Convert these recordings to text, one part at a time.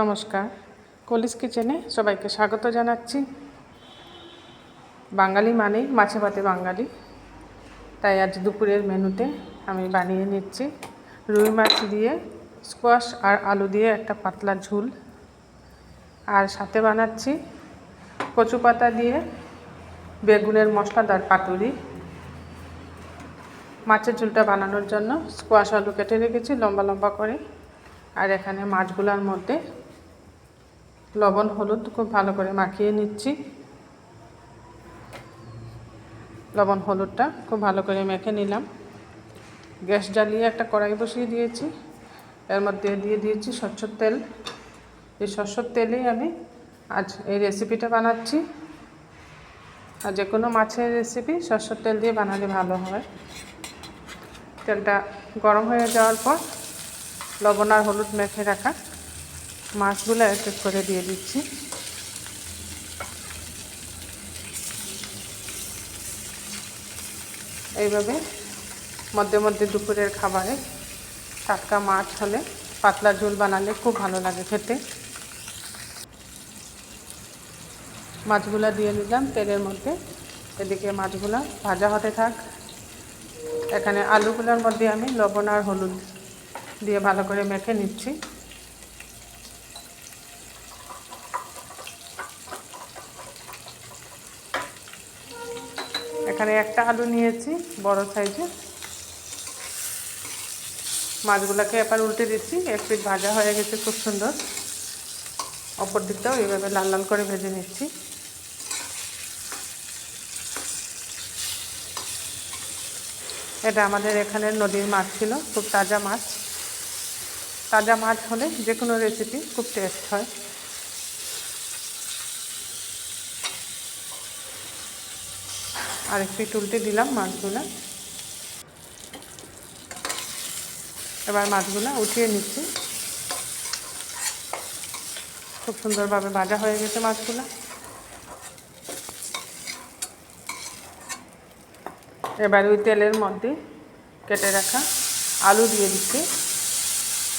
নমস্কার। কলিস কিচেনে সবাইকে স্বাগত জানাচ্ছি। বাঙালি মানেই মাছে ভাতে বাঙালি। তাই আজ দুপুরের মেনুতে আমি বানিয়ে নিচ্ছি রুই মাছ দিয়ে, স্কোয়াশ আর আলু দিয়ে একটা পাতলা ঝুল। আর সাথে বানাচ্ছি কচু পাতা দিয়ে বেগুনের মশলাদার পাতুরি। মাছের ঝুলটা বানানোর জন্য স্কোয়াশ আলু কেটে রেখেছি লম্বা লম্বা করে। আর এখানে মাছগুলোর মধ্যে লবণ, হলুদ খুব ভালো করে মাখিয়ে নিচ্ছি। লবণ, হলুদটা খুব ভালো করে মেখে নিলাম। গ্যাস জ্বালিয়ে একটা কড়াই বসিয়ে দিয়েছি। এর মধ্যে দিয়ে দিয়েছি সরষের তেল। এই সরষের তেলেই আমি আজ এই রেসিপিটা বানাচ্ছি। আর যে কোনো মাছের রেসিপি সরষের তেল দিয়ে বানালে ভালো হয়। তেলটা গরম হয়ে যাওয়ার পর লবণ আর হলুদ মেখে রাখা। মাছগুলো এক এক করে দিয়ে দিচ্ছি। এইভাবে মধ্যে মধ্যে দুপুরের খাবারে টাটকা মাছ হলে পাতলা ঝোল বানালে খুব ভালো লাগে খেতে। মাছগুলো দিয়ে নিলাম তেলের মধ্যে। এদিকে মাছগুলো ভাজা হতে থাক। এখানে আলুগুলোর মধ্যে আমি লবণ আর হলুদ দিয়ে ভালো করে মেখে নিচ্ছি। এখানে একটা আলু নিয়েছি, বড় সাইজের। মাছগুলোকে এবার উল্টে দিচ্ছি, এক পিঠ ভাজা হয়ে গেছে খুব সুন্দর। অপর দিকটাও এইভাবে লাল লাল করে ভেজে নিচ্ছি। এটা আমাদের এখানে নদীর মাছ ছিল, খুব তাজা মাছ। তাজা মাছ হলে যে কোনো রেসিপি খুব টেস্ট হয়। আর একটু উল্টে দিলাম মাছগুলো। এবার মাছগুলো উঠিয়ে নিচ্ছি। খুব সুন্দরভাবে ভাজা হয়ে গেছে মাছগুলো। এবার ওই তেলের মধ্যে কেটে রাখা আলু দিয়ে দিচ্ছি।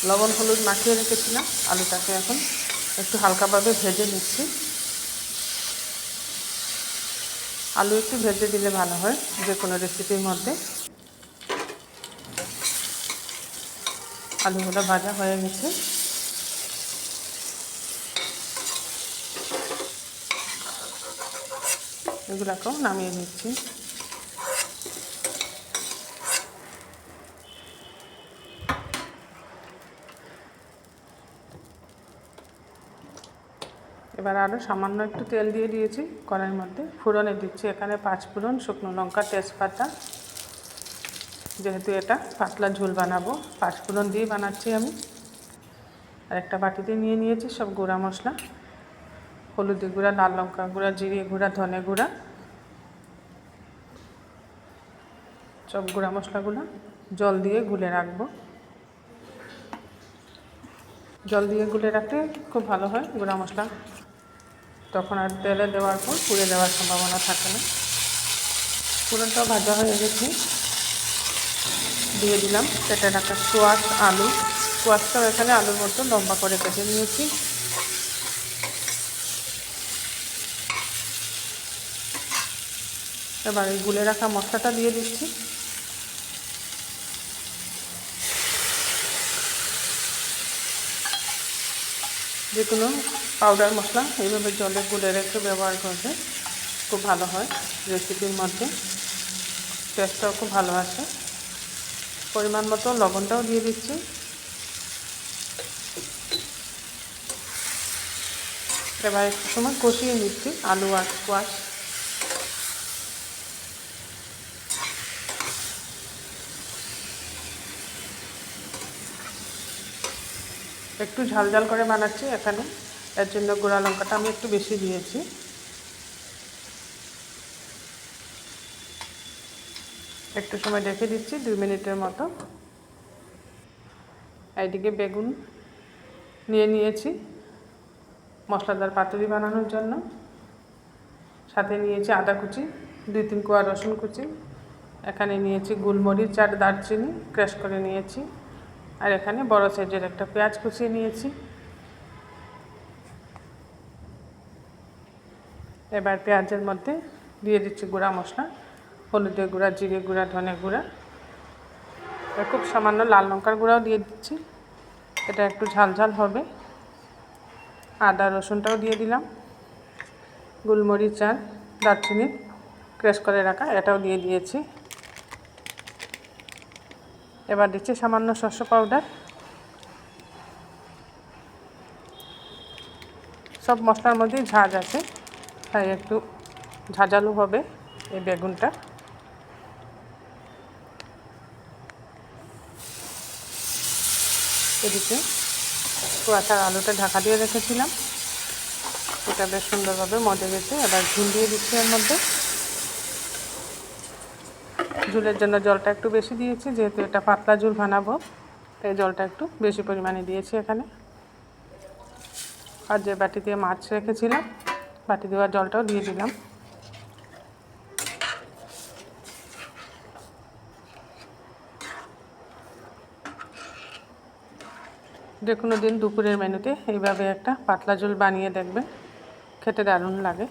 লবণ হলুদ মাখিয়ে রেখেছিলাম। আলুটাকে এখন একটু হালকাভাবে ভেজে নিচ্ছি। আলু একটু ভেজে দিলে ভালো হয়, যে কোনো রেসিপির মধ্যে। আলুগুলো ভাজা হয়ে গেছে। এগুলোকেও নামিয়ে নিচ্ছি। এবার আরও সামান্য একটু তেল দিয়ে দিয়েছি কড়াইয়ের মধ্যে। ফুরনে দিচ্ছি এখানে পাঁচ ফুরন শুকনো লঙ্কা, তেজপাতা। যেহেতু এটা পাতলা ঝোল বানাবো, পাঁচ ফুরন দিয়ে বানাচ্ছি আমি। আর একটা বাটিতে নিয়ে নিয়েছি সব গুঁড়া মশলা। হলুদি গুঁড়া, লাল লঙ্কা গুঁড়া, জিরে গুঁড়া, ধনে গুঁড়া। সব গুঁড়া মশলাগুলো জল দিয়ে গুলে রাখব। জল দিয়ে গুলে রাখলে খুব ভালো হয় গুঁড়া মশলা। তখন আর তেলে দেওয়ার পর পুড়ে দেওয়ার সম্ভাবনা থাকে না। পুরোটাও ভাজা হয়ে গেছে। দিয়ে দিলাম কেটে রাখা স্কোয়াশ আলু। স্কোয়াশটাও এখানে আলুর মতো লম্বা করে কেটে নিয়েছি। এবার এই গুলে রাখা মশলাটা দিয়ে দিচ্ছি। যে কোনো পাউডার মশলা এইভাবে জলে গুলে রেখে ব্যবহার করলে খুব ভালো হয় রেসিপির মধ্যে। টেস্টটাও খুব ভালো আসে। পরিমাণ মতো লবণটাও দিয়ে দিচ্ছি। এবার একটু সময় কষিয়ে নিচ্ছি আলু আর স্কোয়াশ একটু ঝাল ঝাল করে বানাচ্ছি এখানে। এর জন্য গুঁড়া লঙ্কাটা আমি একটু বেশি দিয়েছি। একটু সময় রেখে দিচ্ছি, দুই মিনিটের মতো। এইদিকে বেগুন নিয়ে নিয়েছি মশলাদার পাতুরি বানানোর জন্য। সাথে নিয়েছি আদা কুচি, দুই তিন কোয়া রসুন কুচি। এখানে নিয়েছি গোলমরিচ আর দারচিনি ক্র্যাশ করে নিয়েছি। আর এখানে বড় সাইজের একটা পেঁয়াজ কুচিয়ে নিয়েছি। এবার পেঁয়াজের মধ্যে দিয়ে দিচ্ছি গুঁড়া মশলা, হলুদের গুঁড়া, জিরে গুঁড়া, ধনে গুঁড়া। খুব সামান্য লাল লঙ্কার গুঁড়াও দিয়ে দিচ্ছি। এটা একটু ঝালঝাল হবে। আদা, রসুনটাও দিয়ে দিলাম। গোলমরিচ আর দারচিনি ক্রেশ করে রাখা, এটাও দিয়ে দিয়েছি। এবার দিচ্ছি সামান্য শস্য পাউডার সব মশলার মধ্যেই ঝাঁজ আছে, তাই একটু ঝাঁঝালো হবে এই বেগুনটা। এদিকে কুয়াশার আলুটা ঢাকা দিয়ে রেখেছিলাম। এটা বেশ সুন্দরভাবে মজে গেছে। এবার ঝুল দিয়ে দিচ্ছি এর মধ্যে। ঝুলের জন্য জলটা একটু বেশি দিয়েছি, যেহেতু এটা পাতলা ঝুল বানাবো, তাই জলটা একটু বেশি পরিমাণে দিয়েছি এখানে। আর যে বাটি দিয়ে মাছ রেখেছিলাম, বাটি দেওয়ার জলটাও দিয়ে দিলাম। যে কোনো দিন দুপুরের মেনুতে এইভাবে একটা পাতলা ঝোল বানিয়ে দেখবেন, খেতে দারুণ লাগে।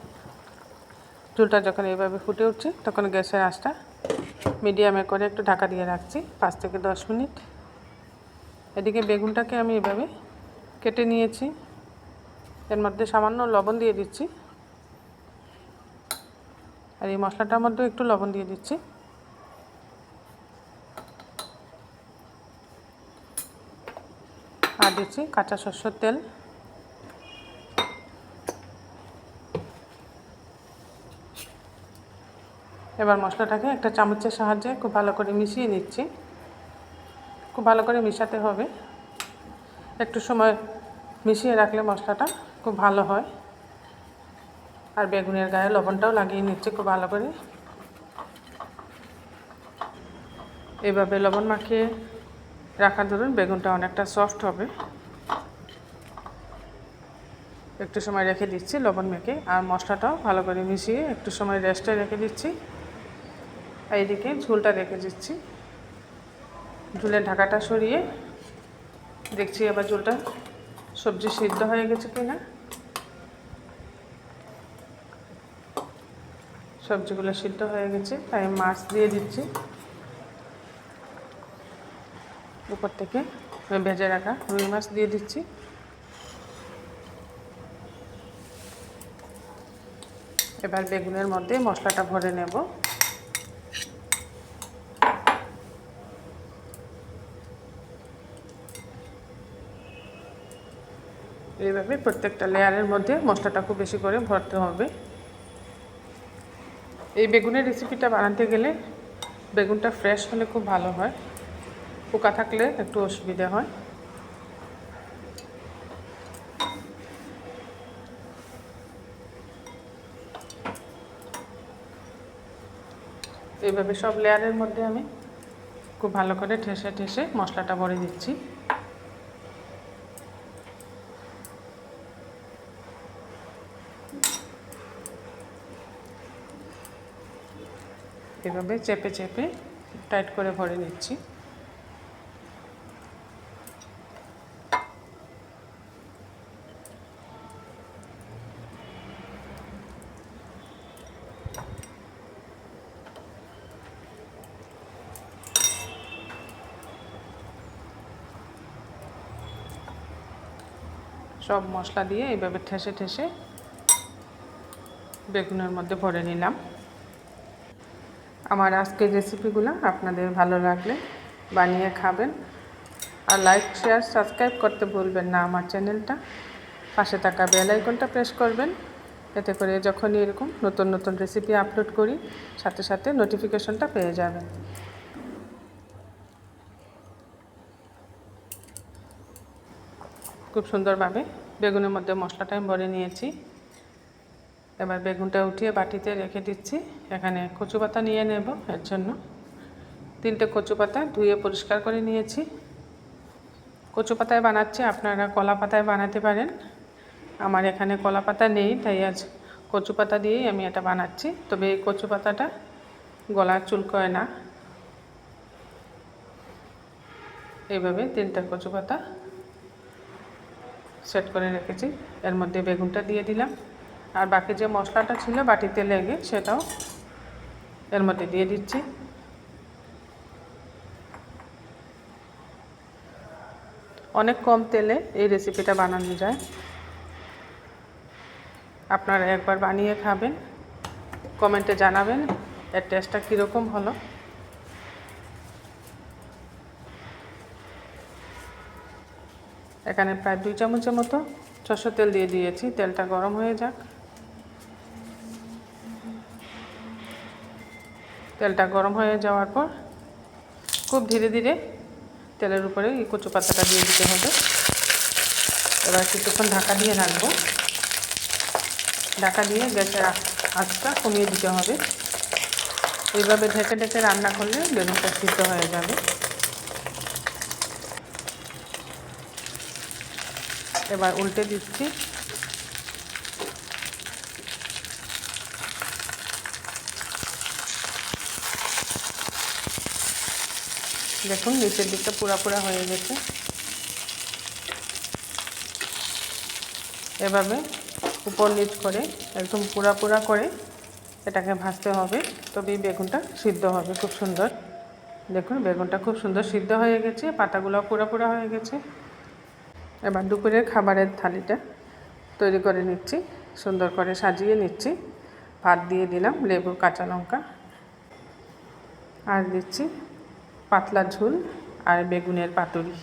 ঝোলটা যখন এইভাবে ফুটে উঠছে, তখন গ্যাসের আঁচটা মিডিয়ামে করে একটু ঢাকা দিয়ে রাখছি, পাঁচ থেকে দশ মিনিট। এদিকে বেগুনটাকে আমি এভাবে কেটে নিয়েছি। এর মধ্যে সামান্য লবণ দিয়ে দিচ্ছি। আর এই মশলাটার মধ্যেও একটু লবণ দিয়ে দিচ্ছি। আর দিচ্ছি কাঁচা শস্যর তেল। এবার মশলাটাকে একটা চামচের সাহায্যে খুব ভালো করে মিশিয়ে নিচ্ছি। খুব ভালো করে মিশাতে হবে। একটু সময় মিশিয়ে রাখলে মশলাটা খুব ভালো হয়। আর বেগুনের গায়ে লবণটাও লাগিয়ে নিচ্ছি খুব ভালো করে। এইভাবে লবণ মাখিয়ে রাখার ধরুন বেগুনটা অনেকটা সফট হবে। একটু সময় রেখে দিচ্ছি লবণ মেখে, আর মশলাটাও ভালো করে মিশিয়ে একটু সময় রেস্টে রেখে দিচ্ছি। এইদিকে ঝুলটা রেখে দিচ্ছি। ঝুলের ঢাকাটা সরিয়ে দেখছি এবার ঝুলটা সবজি সিদ্ধ হয়ে গেছে কি না সবজিগুলো সিদ্ধ হয়ে গেছে, তাই মাছ দিয়ে দিচ্ছি। উপর থেকে ভেজে রাখা রুই মাছ দিয়ে দিচ্ছি। এবার বেগুনের মধ্যে মশলাটা ভরে নেব। এইভাবে প্রত্যেকটা লেয়ারের মধ্যে মশলাটা খুব বেশি করে ভরতে হবে। এই বেগুনের রেসিপিটা বানাতে গেলে বেগুনটা ফ্রেশ হলে খুব ভালো হয়। পোকা থাকলে একটু অসুবিধা হয়। এইভাবে সব লেয়ারের মধ্যে আমি খুব ভালো করে ঠেসে ঠেসে মশলাটা ভরে দিচ্ছি। এভাবে চেপে চেপে টাইট করে ভরে নিচ্ছি। সব মশলা দিয়ে এইভাবে ঠেসে ঠেসে বেগুনের মধ্যে ভরে নিলাম। আমার আজকের রেসিপিগুলো আপনাদের ভালো লাগলে বানিয়ে খাবেন। আর লাইক শেয়ার সাবস্ক্রাইব করতে ভুলবেন না আমার চ্যানেলটা। পাশে থাকা বেল আইকনটা প্রেস করবেন। এতে করে যখনই এরকম নতুন নতুন রেসিপি আপলোড করি, সাথে সাথে নোটিফিকেশনটা পেয়ে যাবেন। খুব সুন্দরভাবে বেগুনের মধ্যে মশলাটা আমি ভরে নিয়েছি। এবার বেগুনটা উঠিয়ে বাটিতে রেখে দিচ্ছি। এখানে কচু পাতা নিয়ে নেব এর জন্য। তিনটে কচু পাতা ধুয়ে পরিষ্কার করে নিয়েছি। কচু পাতায় বানাচ্ছি, আপনারা কলা পাতায় বানাতে পারেন। আমার এখানে কলা পাতা নেই, তাই আজ কচু পাতা দিয়েই আমি এটা বানাচ্ছি। তবে এই কচু পাতাটা গলা চুলকয় না। এইভাবে তিনটা কচু পাতা সেট করে রেখেছি। এর মধ্যে বেগুনটা দিয়ে দিলাম। আর বাকি যে মশলাটা ছিল বাটিতে লেগে সেটাও এর মধ্যে দিয়ে দিচ্ছি। অনেক কম তেলে এই রেসিপিটা বানানো যায়। আপনারা একবার বানিয়ে খাবেন, কমেন্টে জানাবেন এর টেস্টটা কীরকম হলো। এখানে প্রায় দুই চামচের মতো সরষের তেল দিয়ে দিয়েছি, তেলটা গরম হয়ে যাক। তেলটা গরম হয়ে যাওয়ার পর খুব ধীরে ধীরে তেলের উপরে এই কচু পাতাটা দিয়ে দিতে হবে। এবার কিছুক্ষণ ঢাকা দিয়ে রাখব। ঢাকা দিয়ে গ্যাসের আঁচটা কমিয়ে দিতে হবে। এইভাবে ঢেকে ঢেকে রান্না করলে বেগুনটা সিদ্ধ হয়ে যাবে। এবার উল্টে দিচ্ছি দেখুন, নিচের দিকটা পুরা পুরা হয়ে গেছে। এভাবে উপর নিচ করে, একদম পুরা পুরা করে এটাকে ভাজতে হবে। তবেই বেগুনটা সিদ্ধ হবে, খুব সুন্দর। দেখুন, বেগুনটা খুব সুন্দর সিদ্ধ হয়ে গেছে, পাতাগুলো পুরা পুরা হয়ে গেছে। এবার দুপুরের খাবারের থালিটা তৈরি করে নিচ্ছি, সুন্দর করে সাজিয়ে নিচ্ছি। ভাত দিয়ে দিলাম, লেবু, কাঁচা লঙ্কা। আর দিচ্ছি পাতলা ঝোল আর বেগুনের পাতুরি।